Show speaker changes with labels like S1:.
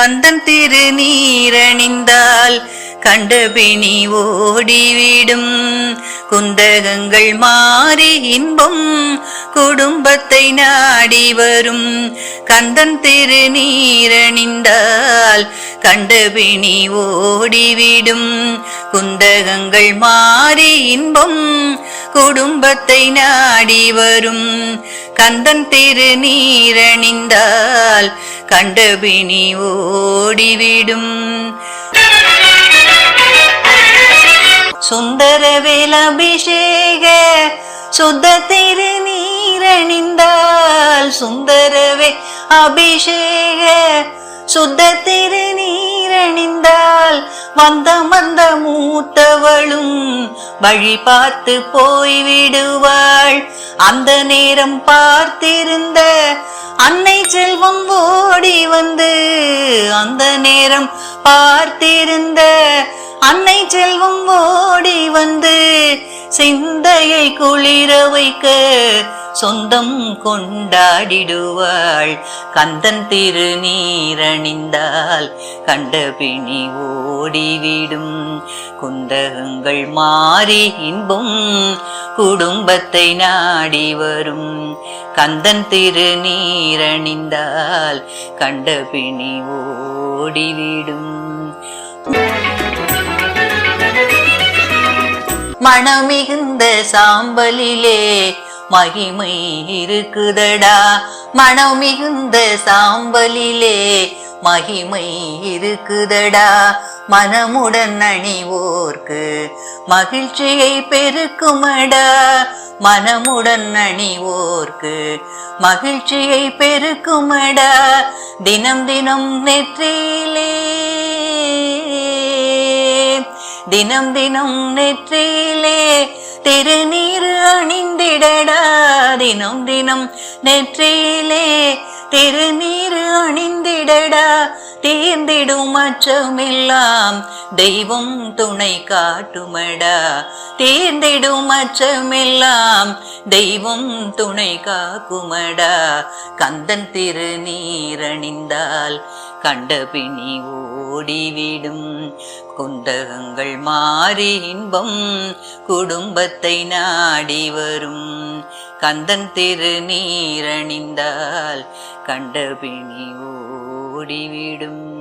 S1: கந்தன் திரு நீரணிந்தால் கண்டபிணி ஓடிவிடும். குந்தகங்கள் மாறி இன்பம் குடும்பத்தை நாடி வரும். கந்தன் திரு நீரணிந்தால் கண்டபிணி ஓடிவிடும். குந்தகங்கள் மாறி இன்பம் குடும்பத்தை நாடி வரும். கந்தன் திரு நீரணிந்தால் கண்டபிணி ஓடிவிடும். சுந்தரவேல் அபிஷேக சுத்த திரு நீரணிந்தால் சுந்தரவே அபிஷேக சுத்த திரு நீர் வந்த மந்த மூத்தவளும் வழி பார்த்து போய்விடுவாள். அந்த நேரம் பார்த்திருந்த அன்னை செல்வம் ஓடி வந்து அந்த நேரம் பார்த்திருந்த அன்னை செல்வம் ஓ சிந்தையை குளிர வைக்க சொந்தம் கொண்டாடிடுவாள். கந்தன் திருநீரணிந்தால் கண்டபிணி ஓடிவிடும். குந்தகங்கள் மாறி இன்பும் குடும்பத்தை நாடி வரும். கந்தன் திருநீரணிந்தால் கண்டபிணி ஓடிவிடும். மனமிகுந்த சாம்பலிலே மகிமை இருக்குதடா. மனமிகுந்த சாம்பலிலே மகிமை இருக்குதடா. மனமுடன் அணிவோர்க்கு மகிழ்ச்சியை பெருக்குமடா. மனமுடன் அணிவோர்க்கு மகிழ்ச்சியை பெருக்குமடா. தினம் தினம் நெற்றியிலே தினம் தினம் நெற்றியிலே திருநீர் அணிந்திடடா. தினம் தினம் நெற்றியிலே திருநீர் அணிந்திடடா. தீர்ந்திடும் அச்சமெல்லாம் தெய்வம் துணை காட்டுமடா. தீர்ந்திடும் அச்சமெல்லாம் தெய்வம் துணை காக்குமடா. கந்தன் திருநீரணிந்தால் கண்டபிணி ஓடிவிடும். குந்தகங்கள் மாறி இன்பம் குடும்பத்தை நாடி வரும். கந்தன் திரு திருநீரணிந்தால் கண்டபிணி ஓடிவிடும்.